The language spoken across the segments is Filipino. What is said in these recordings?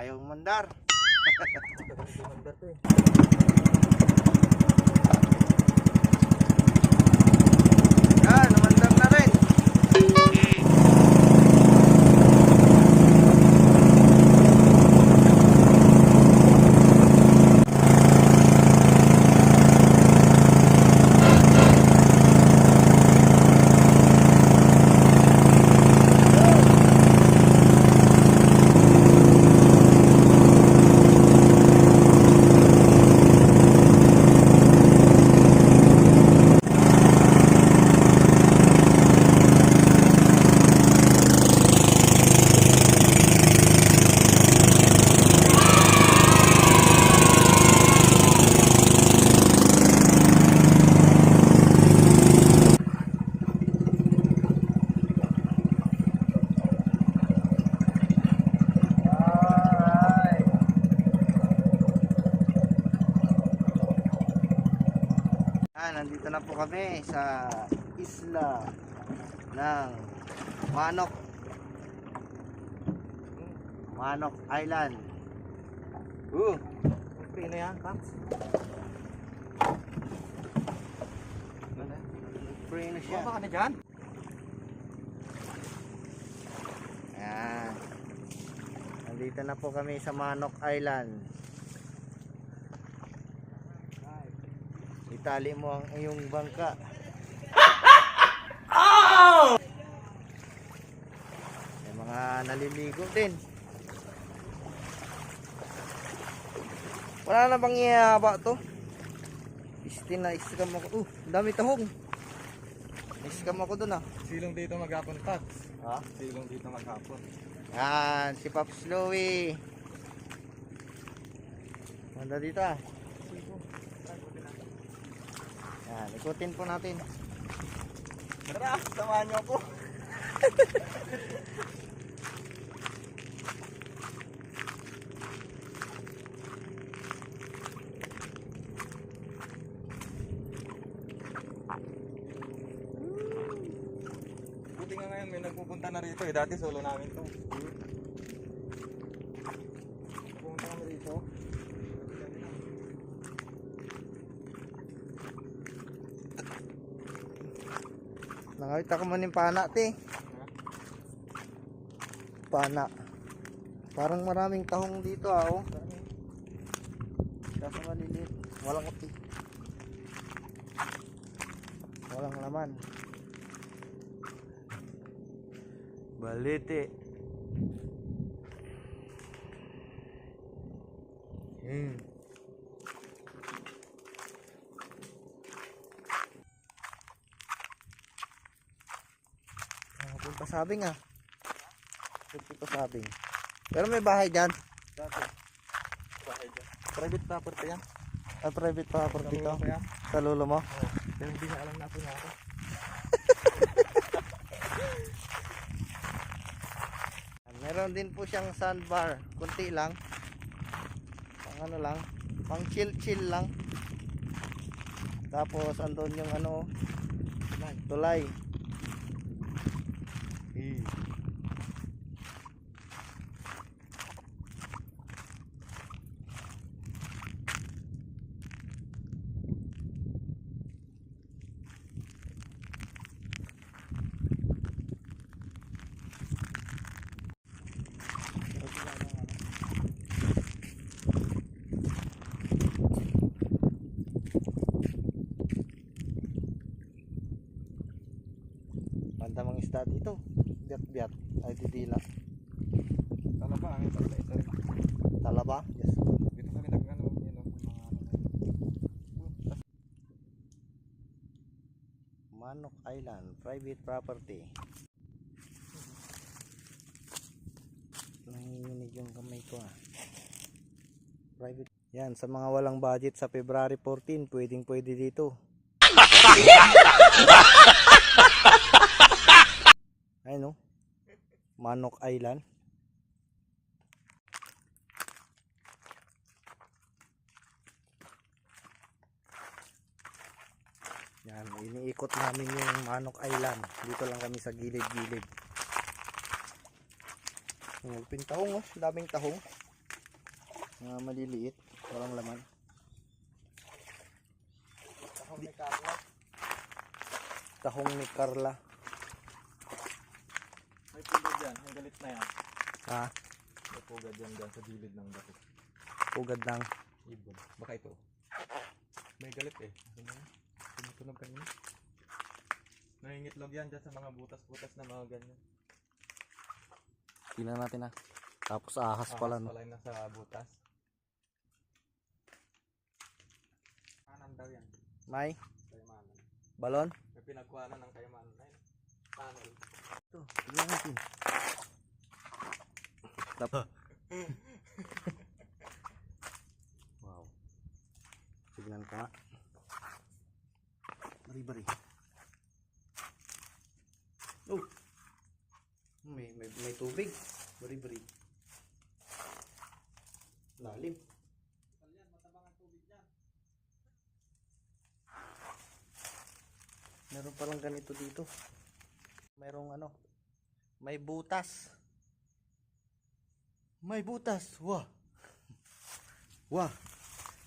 Ayaw mandar. Maganda to eh. Yan, namandar na rin. Alright. Ah, nandito na po kami sa isla ng Manok. Manok Island. Uh, Free na yan, Paps. free na siya. Baka ka na dyan? Ayan. Nandito na po kami sa Manok Island. Itali mo ang iyong bangka. May mga naliligo din. Wala na bang ihaba to? Istin na iskam ako. Uh, dami tahong. Iskam ako dun ah. Silong dito maghapon, Paps. Ha? Silong dito maghapon. Yan, si Pops Louie. Manda dito ah. Yan, ikutin po natin. Tara, samahan niyo ako. Buti nga ngayon may nagpupunta na rito eh. Dati solo namin to. Pupunta kami rito. Nakita ko man yung pana, te. Pana. Parang maraming tahong dito ah, oh. Kaso maliliit. Walang uti. Walang laman. Balite. Hmm. Hapon pa sabing ah. Hapon pa sabing. Pero may bahay dyan. Dati. Bahay dyan. Private property yan. Ah, private property yan. Sa lulo mo. Pero hindi niya alam na ako na. Meron din po siyang sandbar. Kunti lang. Pang ano lang. Pang chill chill lang. Tapos andun yung ano. Tulay. Eh. Banda mga isda dito. Biat biat. Ay didila. Tala ba? Ang ito rin. Talaba. Yes. Dito kami nag ano, yun o, mga ano. Manok Island, private property. Nanginginig yung kamay ko ah. Private. Yan, sa mga walang budget sa February 14, pwedeng pwede dito. Ay no. Manok Island. Yan, iniikot namin yung Manok Island. Dito lang kami sa gilid-gilid. Magpintahong oh, daming tahong. Mga maliliit. Walang laman. Ako may Carla. Tahong ni Carla. May pugad yan. Yung galit na yan. Ha? May pugad yan dyan sa gilid ng bakit. Pugad ng Ibon. Baka ito. May galit eh. Ano na? Tumutunog kanina. Nangingitlog yan dyan sa mga butas-butas na mga ganyan. Tingnan natin ah. Tapos ahas pala no. pala yung nasa butas. Kanan daw yan. May Kaymanan. balon. May pinagkuhanan ng kaymanan. Tunnel. Ito, tingnan natin. Tap. wow. Tignan ka. Bari bari. Oh. May may may tubig. Bari bari. Lalim. Meron palang ganito dito. Merong ano, may butas. May butas. Wah. Wah.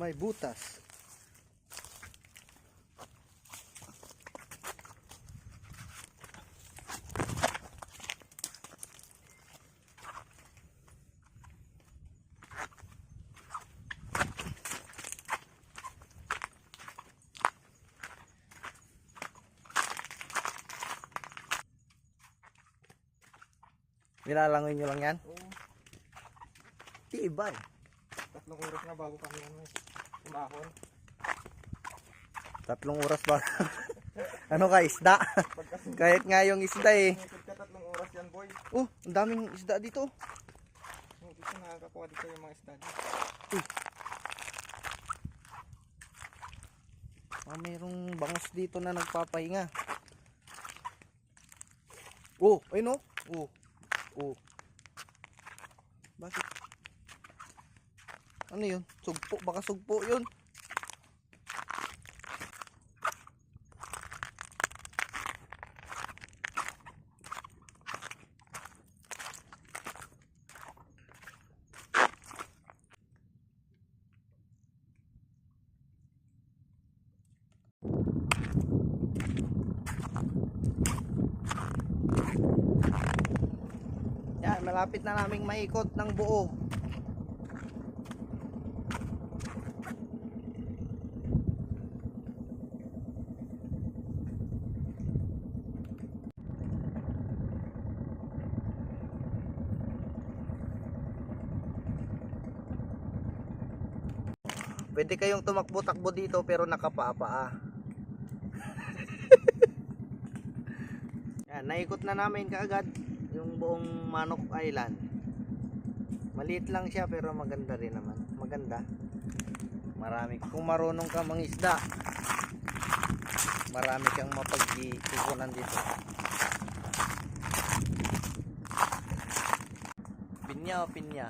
May butas. Nilalangoy nyo lang yan? Oo. Tibay. Tatlong oras na bago kami ano eh. Umahon. Tatlong oras ba? ano ka, isda? Kahit nga yung isda eh. Tatlong oras yan boy. Oh, ang daming isda dito. Oh, Dito nakakakuha dito yung mga isda. Ah, mayroong bangus dito na nagpapahinga. Oh, ayun oh. Oh. Oh. Bakit? Ano yun? Sugpo? Baka sugpo yun. Yan, malapit na naming maikot ng buo. Pwede kayong tumakbo-takbo dito pero nakapaa-paa. Yan, naikot na namin kaagad yung buong Manok Island. Maliit lang siya pero maganda rin naman. Maganda. Marami kung marunong ka mangisda. Marami kang mapag-iipunan dito. Pinya o pinya?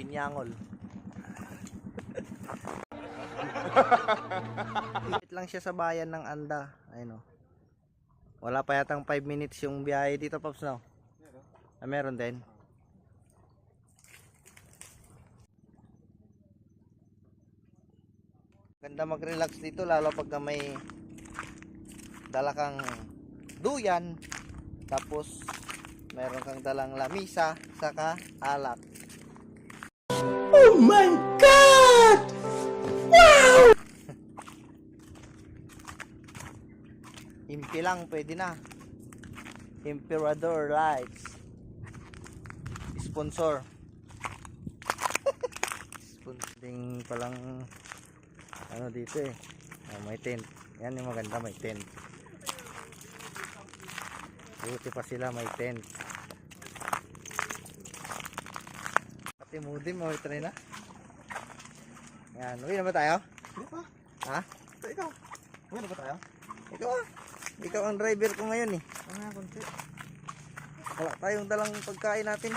Pi- pinyangol. Malapit lang siya sa bayan ng Anda. Ayun. Wala pa yatang 5 minutes yung biyahe dito, Pops, no? Meron. Ah, meron din. Ganda mag-relax dito, lalo pagka may dala kang duyan, tapos meron kang dalang lamisa, saka alak. Oh my God! Impi lang, pwede na. Emperador Lights. Sponsor. Sponsoring palang ano dito eh. Ah, may tent. Yan yung maganda, may tent. Buti pa sila may tent. Moody, may try na. Yan, uwi na ba tayo? Hindi pa. Ha? Ito ikaw. Uwi na ba tayo? Ikaw ah. Ikaw ang driver ko ngayon eh. Ano nga konti? Wala tayong dalang pagkain natin.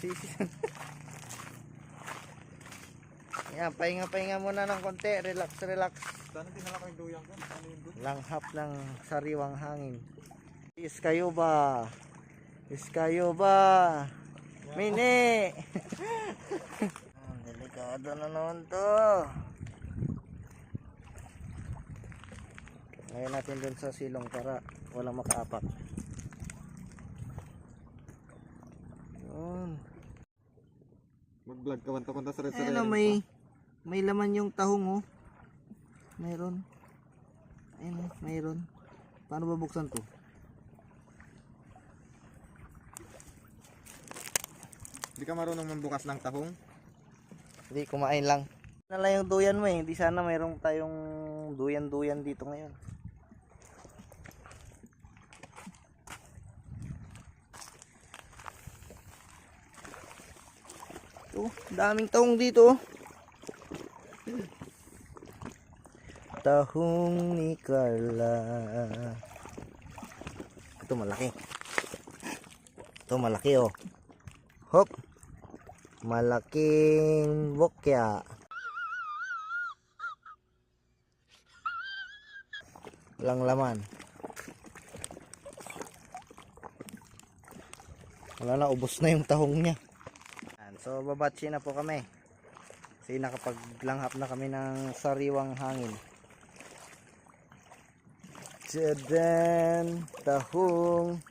Sisi. Yan, pahinga-pahinga muna ng konti. Relax, relax. Sana dinala ko yung duyang ko. Ano? Langhap ng sariwang hangin. Is kayo ba? Is kayo ba? Mini! Ang delikado na naman to. Ngayon natin dun sa silong para walang makaapak. Yun. Mag-vlog ka banta-banta sa red Ayun oh, may may laman yung tahong oh. Mayroon. Ayun oh, mayroon. Paano babuksan to? Hindi ka marunong mambukas ng tahong? Hindi, kumain lang. Na lang yung duyan mo eh. Hindi sana mayroong tayong duyan-duyan dito ngayon. Oh, daming tahong dito. oh. Tahong ni Carla. Ito malaki. Ito malaki oh. Hop. Malaking bokya. Walang laman. Wala na, ubos na yung tahong niya. So, babatsi na po kami. Kasi nakapaglanghap na kami ng sariwang hangin. Tadaan, tahong.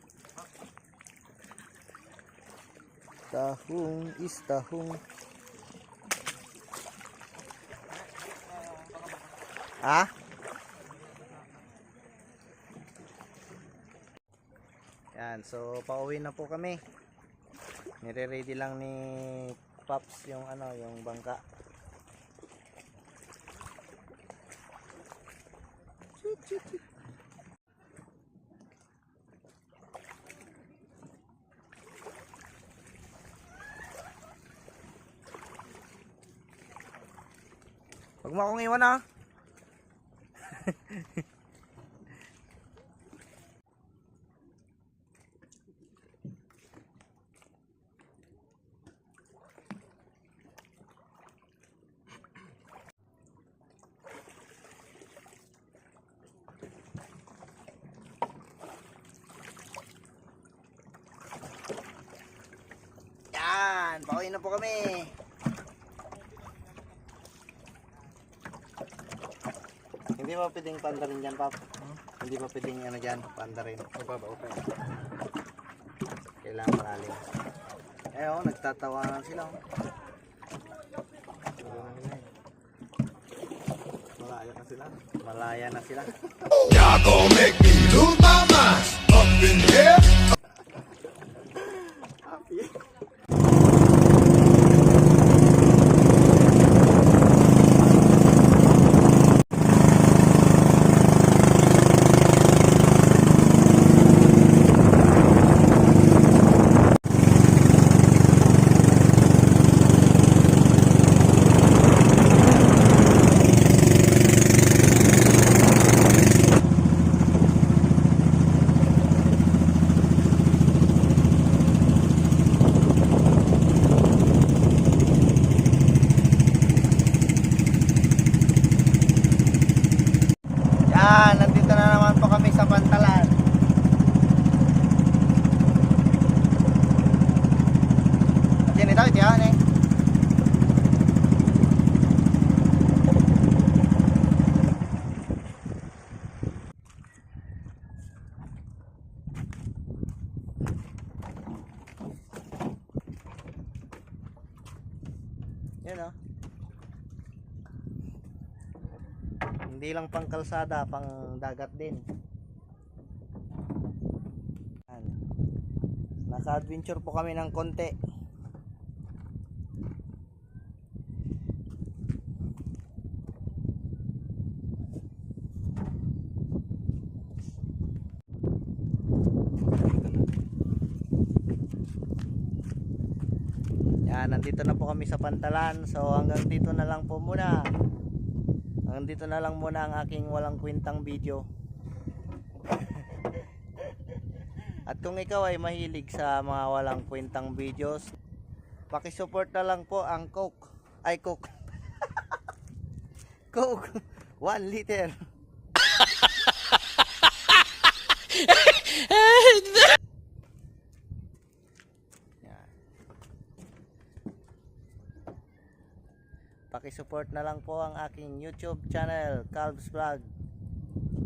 Tahong is tahong. Ha? Yan, so pauwi na po kami. Nire-ready lang ni Pops yung ano, yung bangka. Chut, chut, chut. Mo akong iwan ah. Yan, pauwi na po kami. Hindi ba pwedeng panda rin dyan, Pap? Hindi ba pwedeng ano dyan, panda rin? Mababa, okay. Kailangan malalim. Eh oh, nagtatawanan sila. oh. Eh. Malaya na sila. Malaya na sila. Y'all gon' make me lose my mind up in here. Yan, nandito na naman po kami sa Pantalan. Yan ito, ito yan eh. Yan oh. Hindi lang pang kalsada, pang dagat din. Yan. Naka-adventure po kami ng konti. Yan, nandito na po kami sa Pantalan. So hanggang dito na lang po muna. Hanggang dito na lang muna ang aking walang kwentang video. At kung ikaw ay mahilig sa mga walang kwentang videos, pakisupport na lang po ang Coke. Ay, Coke. Coke. 1 liter. Yan. Support na lang po ang aking YouTube channel, Calv's Vlog.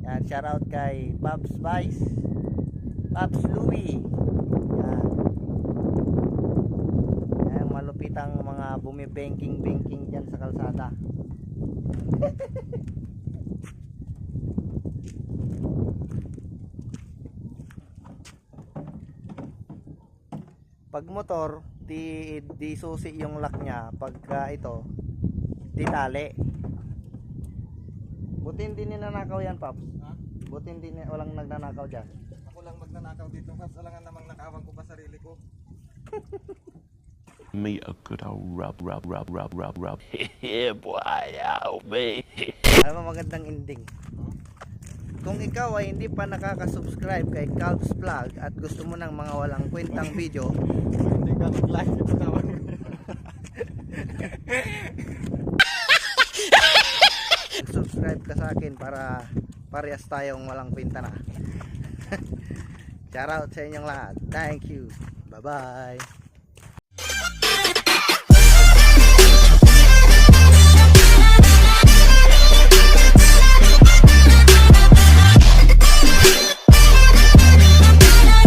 Yan, shout out kay Pops Vice, Pops Louie. Yan. Yan, malupitang mga bumi-banking-banking dyan sa kalsada. Pag motor, di, di susi yung lock niya. Pagka ito, di tali. Buti hindi ninanakaw yan, Paps. Ha? Buti hindi ni- walang nagnanakaw dyan. Ako lang magnanakaw dito, Paps. Alangan namang nakawang ko pa sarili ko. me a good old rub, rub, rub, rub, rub, rub. yeah, boy, oh me. Alam mo magandang ending. Kung ikaw ay hindi pa nakaka-subscribe kay Calv's Vlog at gusto mo ng mga walang kwentang video, Hindi ka nag-live ito tawag. subscribe ka sa akin para parehas tayong walang kwenta na. Shout out sa inyong lahat. Thank you. Bye-bye.